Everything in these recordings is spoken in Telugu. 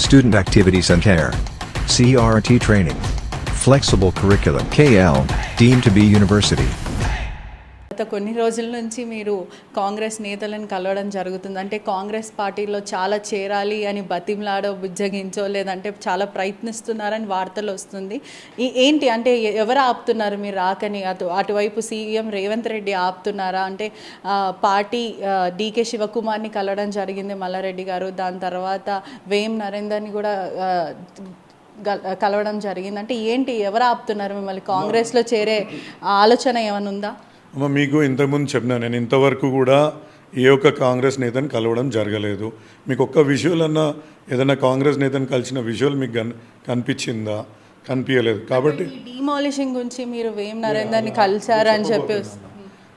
Student Activities and Care. CRT Training. Flexible Curriculum KL, deemed to be University. గత కొన్ని రోజుల నుంచి మీరు కాంగ్రెస్ నేతలను కలవడం జరుగుతుంది. అంటే కాంగ్రెస్ పార్టీలో చాలా చేరాలి అని బతిమలాడో బుజ్జగించో లేదంటే చాలా ప్రయత్నిస్తున్నారని వార్తలు వస్తుంది. ఈ- ఏంటి? అంటే ఎవరు ఆపుతున్నారు? మీరు రాకని అటు అటువైపు సీఎం రేవంత్ రెడ్డి ఆపుతున్నారా? అంటే పార్టీ డీకే శివకుమార్ని కలవడం జరిగింది మల్లారెడ్డి గారు. దాని తర్వాత వేం నరేందర్ని కూడా కలవడం జరిగింది. అంటే ఏంటి? ఎవరు ఆపుతున్నారు మిమ్మల్ని? కాంగ్రెస్లో చేరే ఆలోచన ఏమైనా ఉందా అమ్మ మీకు ఇంతకుముందు చెప్పినా నేను ఇంతవరకు కూడా ఏ ఒక్క కాంగ్రెస్ నేతను కలవడం జరగలేదు. మీకు ఒక్క విజువల్ అన్న ఏదైనా కాంగ్రెస్ నేతను కలిసిన విజువల్ మీకు కన్ కనిపించిందా? కనిపించలేదు. కాబట్టి డిమాలిషింగ్ గురించి మీరు వేం నరేందర్ని కలిశారు అని చెప్పి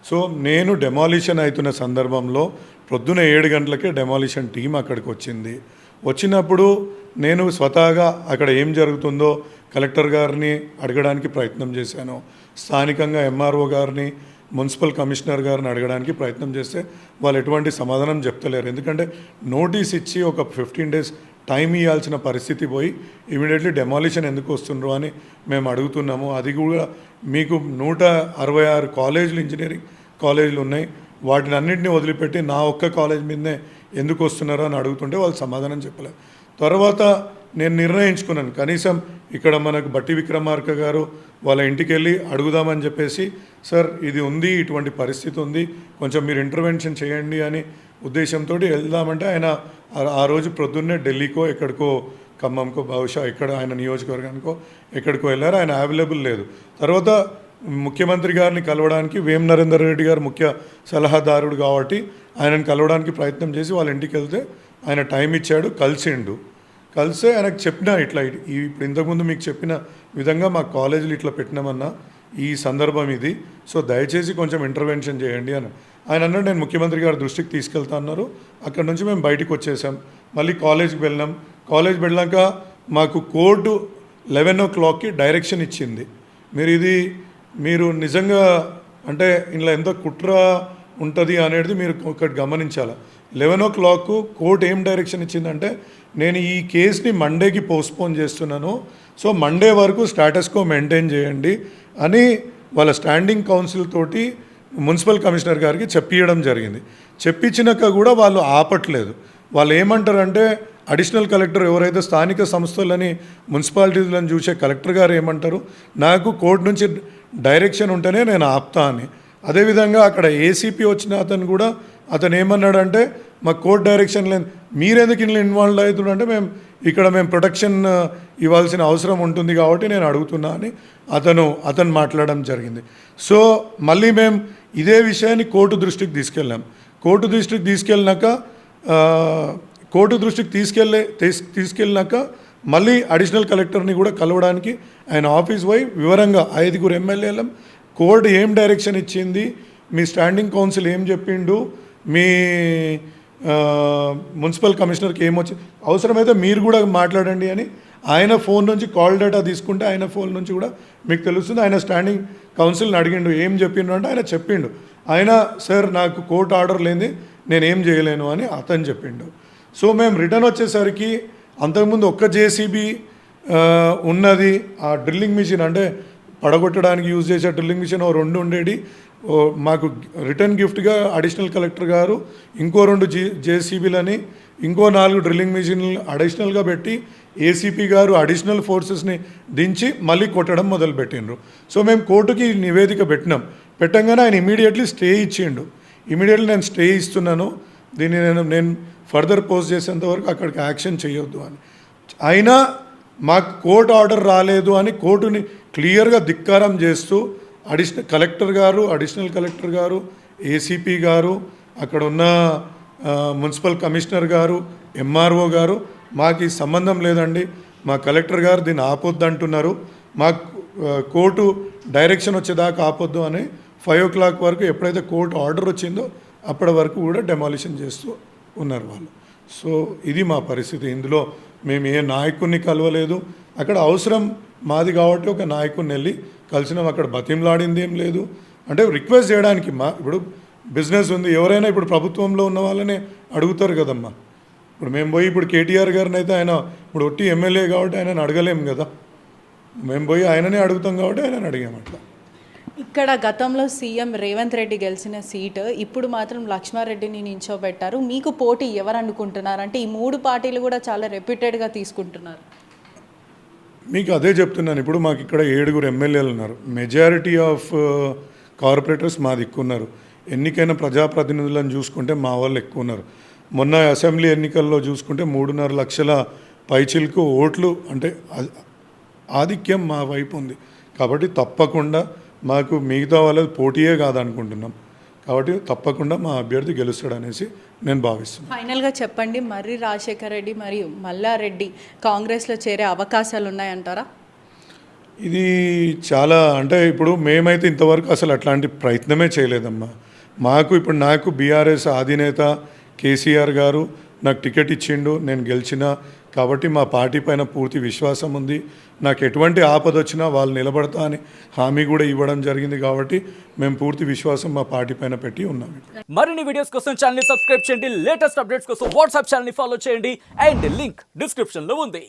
సో నేను డెమాలిషన్ అవుతున్న సందర్భంలో ప్రొద్దున ఏడు గంటలకే డెమాలిషన్ టీం అక్కడికి వచ్చింది. వచ్చినప్పుడు నేను స్వతహాగా అక్కడ ఏం జరుగుతుందో కలెక్టర్ గారిని అడగడానికి ప్రయత్నం చేశాను. స్థానికంగా ఎంఆర్ఓ గారిని మున్సిపల్ కమిషనర్ గారిని అడగడానికి ప్రయత్నం చేస్తే వాళ్ళు ఎటువంటి సమాధానం చెప్తలేరు. ఎందుకంటే నోటీస్ ఇచ్చి ఒక ఫిఫ్టీన్ డేస్ టైం ఇవ్వాల్సిన పరిస్థితి పోయి ఇమీడియట్లీ డెమాలిషన్ ఎందుకు వస్తుండ్రు అని మేము అడుగుతున్నాము. అది కూడా మీకు నూట అరవై ఆరు కాలేజీలు ఇంజనీరింగ్ కాలేజీలు ఉన్నాయి. వాటిని అన్నింటినీ వదిలిపెట్టి నా ఒక్క కాలేజ్ మీదనే ఎందుకు వస్తున్నారో అని అడుగుతుంటే వాళ్ళు సమాధానం చెప్పలేదు తర్వాత నేను నిర్ణయించుకున్నాను. కనీసం ఇక్కడ మనకు బట్టి విక్రమార్క గారు వాళ్ళ ఇంటికి వెళ్ళి అడుగుదామని చెప్పేసి సార్ ఇది ఉంది ఇటువంటి పరిస్థితి ఉంది కొంచెం మీరు ఇంటర్వెన్షన్ చేయండి అని ఉద్దేశంతో వెళ్దామంటే ఆయన ఆ- రోజు ప్రొద్దున్నే ఢిల్లీకో ఎక్కడికో ఖమ్మంకో బహుశా ఎక్కడ ఆయన నియోజకవర్గానికో ఎక్కడికో వెళ్ళారు. ఆయన అవైలబుల్ లేదు. తర్వాత ముఖ్యమంత్రి గారిని కలవడానికి వేం నరేందర్ రెడ్డి గారు ముఖ్య సలహాదారుడు కాబట్టి ఆయనను కలవడానికి ప్రయత్నం చేసి వాళ్ళ ఇంటికి వెళ్తే ఆయన టైం ఇచ్చాడు కలిసిండు. కలిసే ఆయనకు చెప్పిన ఇట్లా. ఇప్పుడు ఇంతకుముందు మీకు చెప్పిన విధంగా మా కాలేజీలు ఇట్లా పెట్టినామన్నా ఈ సందర్భం ఇది. సో దయచేసి కొంచెం ఇంటర్వెన్షన్ చేయండి అని. ఆయన అన్నాడు నేను ముఖ్యమంత్రి గారి దృష్టికి తీసుకెళ్తా అన్నారు. అక్కడ నుంచి మేము బయటికి వచ్చేసాం. మళ్ళీ కాలేజ్కి వెళ్ళినాం. కాలేజ్ వెళ్ళాక మాకు కోర్టు లెవెన్ ఓ క్లాక్కి డైరెక్షన్ ఇచ్చింది. మీరు ఇది మీరు నిజంగా అంటే ఇందులో ఎంత కుట్ర ఉంటుంది అనేది మీరు ఒకటి గమనించాలి? లెవెన్ ఓ క్లాక్ కోర్టు ఏం డైరెక్షన్ ఇచ్చిందంటే నేను ఈ కేసుని మండేకి పోస్ట్పోన్ చేస్తున్నాను సో మండే వరకు స్టాటస్కో మెయింటైన్ చేయండి అని వాళ్ళ స్టాండింగ్ కౌన్సిల్ తోటి మున్సిపల్ కమిషనర్ గారికి చెప్పియడం జరిగింది. చెప్పించినాక కూడా వాళ్ళు ఆపట్లేదు. వాళ్ళు ఏమంటారంటే అడిషనల్ కలెక్టర్ ఎవరైతే స్థానిక సంస్థలని మున్సిపాలిటీలను చూసే కలెక్టర్ గారు ఏమంటారు నాకు కోర్టు నుంచి డైరెక్షన్ ఉంటేనే నేను ఆపుతా అని. అదేవిధంగా అక్కడ ఏసీపీ వచ్చిన అతను కూడా అతను ఏమన్నాడంటే మా కోర్ట్ డైరెక్షన్ లేదు మీరెందుకు ఇంట్లో ఇన్వాల్వ్ అవుతుందంటే మేము ఇక్కడ మేము ప్రొటెక్షన్ ఇవ్వాల్సిన అవసరం ఉంటుంది కాబట్టి నేను అడుగుతున్నా అని అతను అతను మాట్లాడడం జరిగింది. సో మళ్ళీ మేము ఇదే విషయాన్ని కోర్టు దృష్టికి తీసుకెళ్ళాం. కోర్టు దృష్టికి తీసుకెళ్ళినాక కోర్టు దృష్టికి తీసుకెళ్ళే తీసుకెళ్ళినాక మళ్ళీ అడిషనల్ కలెక్టర్ని కూడా కలవడానికి ఆయన ఆఫీస్ పోయి వివరంగా ఐదుగురు ఎమ్మెల్యేలం కోర్టు ఏం డైరెక్షన్ ఇచ్చింది మీ స్టాండింగ్ కౌన్సిల్ ఏం చెప్పిండు మీ మున్సిపల్ కమిషనర్కి ఏమొచ్చి అవసరమైతే మీరు కూడా మాట్లాడండి అని ఆయన ఫోన్ నుంచి కాల్ డేటా తీసుకుంటే ఆయన ఫోన్ నుంచి కూడా మీకు తెలుస్తుంది. ఆయన స్టాండింగ్ కౌన్సిల్ని అడిగిండు. ఏం చెప్పిండు అంటే ఆయన చెప్పిండు. ఆయన సార్ నాకు కోర్టు ఆర్డర్ లేని నేను ఏం చేయలేను అని అతను చెప్పిండు. సో మేము రిటర్న్ వచ్చేసరికి అంతకుముందు ఒక్క జేసీబీ ఉన్నది. ఆ డ్రిల్లింగ్ మిషన్ అంటే పడగొట్టడానికి యూజ్ చేసే డ్రిల్లింగ్ మిషన్ ఓ రెండు ఉండేది మాకు రిటర్న్ గిఫ్ట్గా అడిషనల్ కలెక్టర్ గారు ఇంకో రెండు జే జేసీబీలని ఇంకో నాలుగు డ్రిల్లింగ్ మిషన్లు అడిషనల్గా పెట్టి ఏసీపీ గారు అడిషనల్ ఫోర్సెస్ని దించి మళ్ళీ కొట్టడం మొదలుపెట్టిండ్రు. సో మేము కోర్టుకి నివేదిక పెట్టినాం. పెట్టంగానే ఆయన ఇమీడియట్లీ స్టే ఇచ్చిండు. ఇమీడియట్లీ నేను స్టే ఇస్తున్నాను. దీన్ని నేను నేను ఫర్దర్ పోస్ట్ చేసేంత వరకు అక్కడికి యాక్షన్ చేయొద్దు అని. అయినా మాకు కోర్టు ఆర్డర్ రాలేదు అని కోర్టుని క్లియర్గా ధిక్కారం చేస్తూ అడిషనల్ కలెక్టర్ గారు అడిషనల్ కలెక్టర్ గారు ఏసీపీ గారు అక్కడ ఉన్న మున్సిపల్ కమిషనర్ గారు ఎంఆర్ఓ గారు మాకు ఈ సంబంధం లేదండి. మా కలెక్టర్ గారు దీన్ని ఆపొద్దు అంటున్నారు మాకు కోర్టు డైరెక్షన్ వచ్చేదాకా ఆపొద్దు అని ఫైవ్ ఓ క్లాక్ వరకు ఎప్పుడైతే కోర్టు ఆర్డర్ వచ్చిందో అప్పటి వరకు కూడా డెమాలిషన్ చేస్తూ ఉన్నారు వాళ్ళు. సో ఇది మా పరిస్థితి. ఇందులో మేము ఏ నాయకుడిని కలవలేదు. అక్కడ అవసరం మాది కాబట్టి ఒక నాయకుడిని వెళ్ళి కలిసినాం. అక్కడ బతిమలాడింది ఏం లేదు. అంటే రిక్వెస్ట్ చేయడానికి మా ఇప్పుడు బిజినెస్ ఉంది. ఎవరైనా ఇప్పుడు ప్రభుత్వంలో ఉన్న వాళ్ళనే అడుగుతారు కదమ్మా. ఇప్పుడు మేము పోయి ఇప్పుడు కేటీఆర్ గారిని అయితే ఆయన ఇప్పుడు ఒట్టి ఎమ్మెల్యే కాబట్టి ఆయనను అడగలేము కదా. మేము పోయి ఆయననే అడుగుతాం కాబట్టి ఆయన అడిగాము అట్లా. ఇక్కడ గతంలో సీఎం రేవంత్ రెడ్డి గెలిచిన సీటు ఇప్పుడు మాత్రం లక్ష్మారెడ్డిని నించోబెట్టారు. మీకు పోటీ ఎవరు అనుకుంటున్నారు? అంటే ఈ మూడు పార్టీలు కూడా చాలా రెప్యూటెడ్గా తీసుకుంటున్నారు. మీకు అదే చెప్తున్నాను. ఇప్పుడు మాకు ఇక్కడ ఏడుగురు ఎమ్మెల్యేలు ఉన్నారు. మెజారిటీ ఆఫ్ కార్పొరేటర్స్ మా దిక్కున్నారు ఎన్నికైన ప్రజాప్రతినిధులను చూసుకుంటే మా వాళ్ళు ఎక్కువ ఉన్నారు. మొన్న అసెంబ్లీ ఎన్నికల్లో చూసుకుంటే మూడున్నర లక్షల పైచిలకు ఓట్లు అంటే ఆధిక్యం మా వైపు ఉంది. కాబట్టి తప్పకుండా మాకు మిగతా వాళ్ళది పోటీయే కాదనుకుంటున్నాం. కాబట్టి తప్పకుండా మా అభ్యర్థి గెలుస్తాడు అనేసి నేను భావిస్తున్నాను ఫైనల్గా చెప్పండి మర్రి రాజశేఖర రెడ్డి మరియు మల్లారెడ్డి కాంగ్రెస్లో చేరే అవకాశాలు ఉన్నాయంటారా? ఇది చాలా అంటే ఇప్పుడు మేమైతే ఇంతవరకు అసలు అట్లాంటి ప్రయత్నమే చేయలేదమ్మా. మాకు ఇప్పుడు నాకు బీఆర్ఎస్ అధినేత కేసీఆర్ గారు నాకు టికెట్ ఇచ్చిండు నేను గెలిచిన కాబట్టి మా పార్టీ పైన పూర్తి విశ్వాసం ఉంది. నాకు ఎటువంటి ఆపద వచ్చినా వాళ్ళు నిలబడతా అని హామీ కూడా ఇవ్వడం జరిగింది కాబట్టి మేము పూర్తి విశ్వాసం మా పార్టీ పైన పెట్టి ఉన్నాం మరిన్ని వీడియోస్ కోసం ఛానల్ సబ్స్క్రైబ్ చేయండి. లేటెస్ట్ అప్డేట్స్ కోసం వాట్సాప్ ఛానల్ ఫాలో చేయండి. అండ్ లింక్ డిస్క్రిప్షన్లో ఉంది.